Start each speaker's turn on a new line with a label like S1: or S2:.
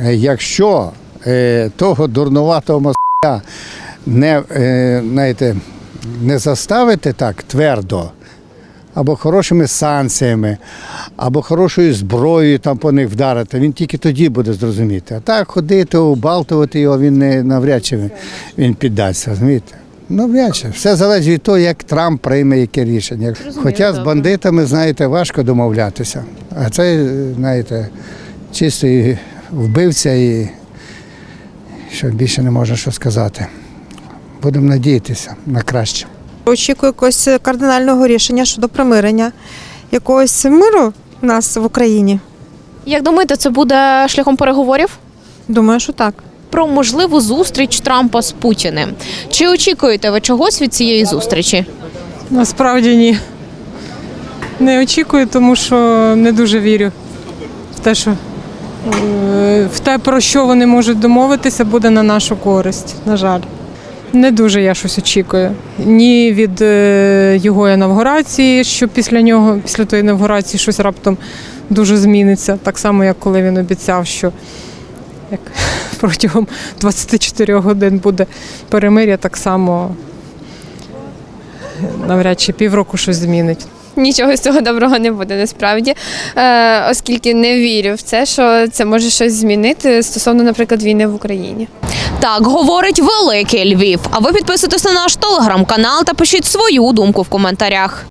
S1: е, якщо е, того дурнуватого москаля не, е, знаєте, не заставити так твердо, або хорошими санкціями, або хорошою зброєю там по них вдарити, він тільки тоді буде зрозуміти. А так ходити, убалтувати його, він не навряд чи він піддасться, розумієте? Навряд чи. Все залежить від того, як Трамп прийме яке рішення. Хоча з бандитами, знаєте, важко домовлятися. А це, знаєте, чисто вбивця і що більше не можна що сказати. Будемо надіятися на краще.
S2: Очікую якогось кардинального рішення щодо примирення, якогось миру у нас в Україні.
S3: Як думаєте, це буде шляхом переговорів?
S2: Думаю, що так.
S3: Про можливу зустріч Трампа з Путіним. Чи очікуєте ви чогось від цієї зустрічі?
S4: Насправді ні. Не очікую, тому що не дуже вірю в те, що в те, про що вони можуть домовитися, буде на нашу користь. На жаль. Не дуже я щось очікую. Ні від е, його інавгурації, що після нього, після тої інавгурації щось раптом дуже зміниться. Так само, як коли він обіцяв, що як протягом 24 годин буде перемир'я, так само навряд чи півроку щось змінить.
S5: Нічого з цього доброго не буде насправді, е, оскільки не вірю в це, що це може щось змінити стосовно, наприклад, війни в Україні.
S3: Так говорить великий Львів. А ви підписуйтесь на наш телеграм-канал та пишіть свою думку в коментарях.